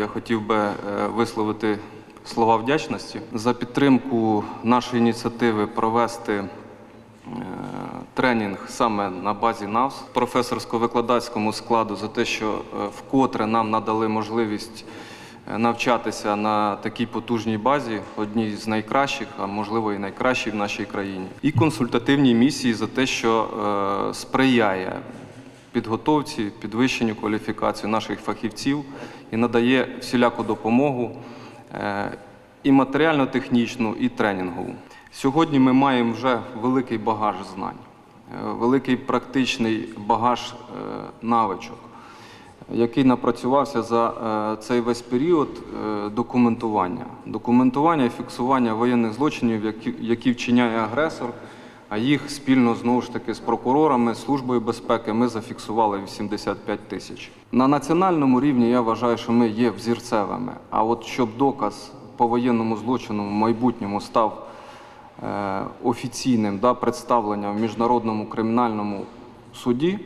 Я хотів би е, висловити слова вдячності за підтримку нашої ініціативи провести е, тренінг саме на базі НАВС професорсько-викладацькому складу за те, що е, вкотре нам надали можливість навчатися на такій потужній базі, одній з найкращих, а можливо і найкращій в нашій країні, і консультативній місії за те, що сприяє підготовці, підвищенню кваліфікації наших фахівців і надає всіляку допомогу е, і матеріально-технічну, і тренінгову. Сьогодні ми маємо вже великий багаж знань, е, великий практичний багаж е, навичок, який напрацювався за цей весь період документування. Документування і фіксування воєнних злочинів, які вчиняє агресор, а їх спільно знову ж таки з прокурорами, службою безпеки ми зафіксували 85 тисяч. На національному рівні я вважаю, що ми є взірцевими. А от щоб доказ по воєнному злочину в майбутньому став е, офіційним да, представленням в міжнародному кримінальному суді,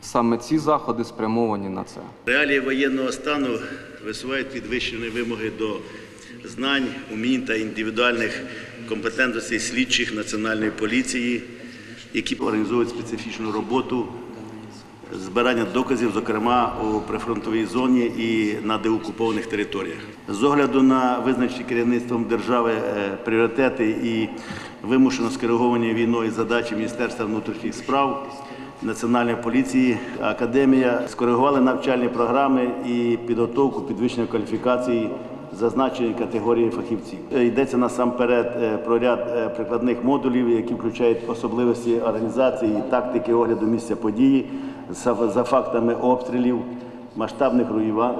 саме ці заходи спрямовані на це. Реалії воєнного стану висувають підвищені вимоги до знань, умінь та індивідуальних компетентностей слідчих національної поліції, які організовують специфічну роботу збирання доказів, зокрема у прифронтовій зоні і на деокупованих територіях. З огляду на визначені керівництвом держави е, пріоритети і вимушено скеровані війною задачі Міністерства внутрішніх справ. Національної поліції академія скоригували навчальні програми і підготовку підвищення кваліфікації зазначеної категорії фахівців. Е, Йдеться насамперед е, про ряд е, прикладних модулів, які включають особливості організації і тактики огляду місця події за фактами обстрілів, масштабних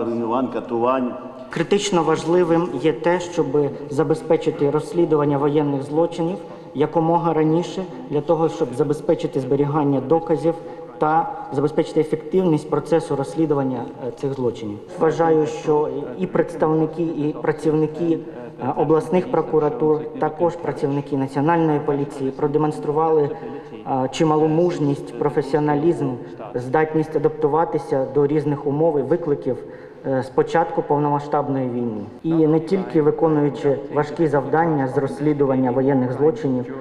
руйнувань, катувань. Критично важливим є те, щоб забезпечити розслідування воєнних злочинів якомога раніше для того, щоб забезпечити зберігання доказів та забезпечити ефективність процесу розслідування е, цих злочинів. Вважаю, що і представники, і працівники е, обласних прокуратур, також працівники національної поліції продемонстрували е, чималу мужність, професіоналізм, здатність адаптуватися до різних умов і викликів з початку повномасштабної війни, і не тільки виконуючи важкі завдання з розслідування воєнних злочинів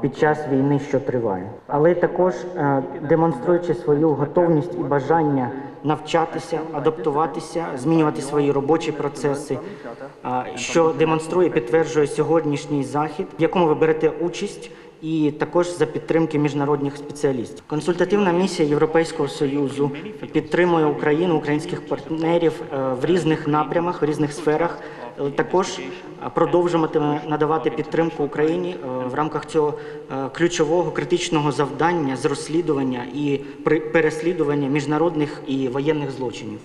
під час війни, що триває, але також е, демонструючи свою готовність і бажання навчатися, адаптуватися, змінювати свої робочі процеси, що демонструє, підтверджує сьогоднішній захід, в якому ви берете участь і також за підтримки міжнародних спеціалістів. Консультативна місія Європейського союзу підтримує Україну, українських партнерів е, в різних напрямах, в різних сферах. Е, Також е, продовжуватиме надавати підтримку Україні в рамках цього ключового критичного завдання з розслідування і переслідування міжнародних і воєнних злочинів.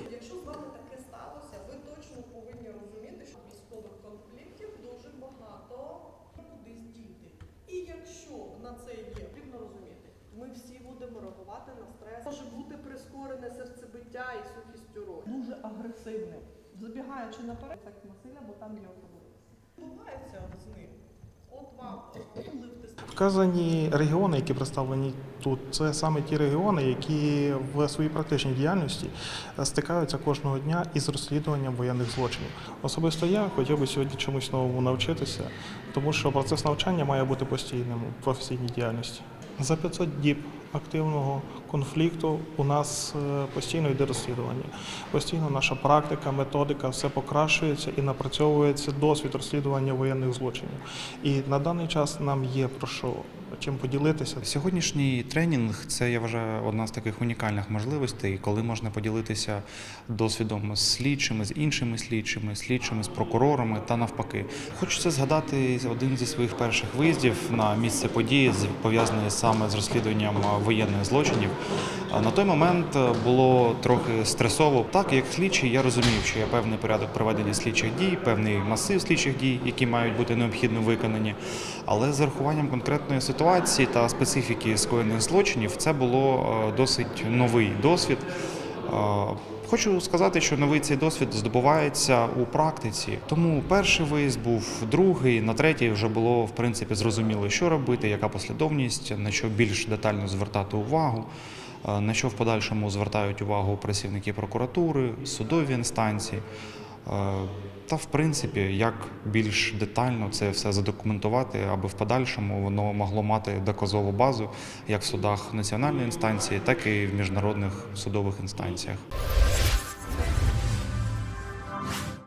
На це є, потрібно розуміти, ми всі будемо реагувати на стрес. Може бути прискорене серцебиття і сухістю роль. Дуже агресивним, забігаючи наперед, так насилля, бо там є особливості. Бувається з ним. Вказані регіони, які представлені тут, це саме ті регіони, які в своїй практичній діяльності е, стикаються кожного дня із розслідуванням воєнних злочинів. Особисто я хотів би сьогодні чомусь новому навчитися, тому що процес навчання має бути постійним у професійній діяльності. За 500 діб активного конфлікту у нас е, постійно йде розслідування. Постійно наша практика, методика все покращується і напрацьовується досвід розслідування воєнних злочинів. І на даний час нам є про що чим поділитися. Сьогоднішній тренінг це я вважаю одна з таких унікальних можливостей, коли можна поділитися досвідом з слідчими, з іншими слідчими, слідчими з прокурорами та навпаки. Хочеться згадати один зі своїх перших виїздів на місце події, пов'язаний саме з розслідуванням воєнних злочинів. На той момент було трохи стресово. Так, як слідчий, я розумів, що є певний порядок проведення слідчих дій, певний масив слідчих дій, які мають бути необхідно виконані. Але з урахуванням конкретної ситуації та специфіки скоєних злочинів, це було е, досить новий досвід. Хочу сказати, що новий цей досвід здобувається у практиці. Тому перший виїзд був другий, на третій вже було в принципі зрозуміло, що робити, яка послідовність, на що більш детально звертати увагу. На що в подальшому звертають увагу працівники прокуратури, судові інстанції, та в принципі, як більш детально це все задокументувати, аби в подальшому воно могло мати доказову базу як в судах національної інстанції, так і в міжнародних судових інстанціях.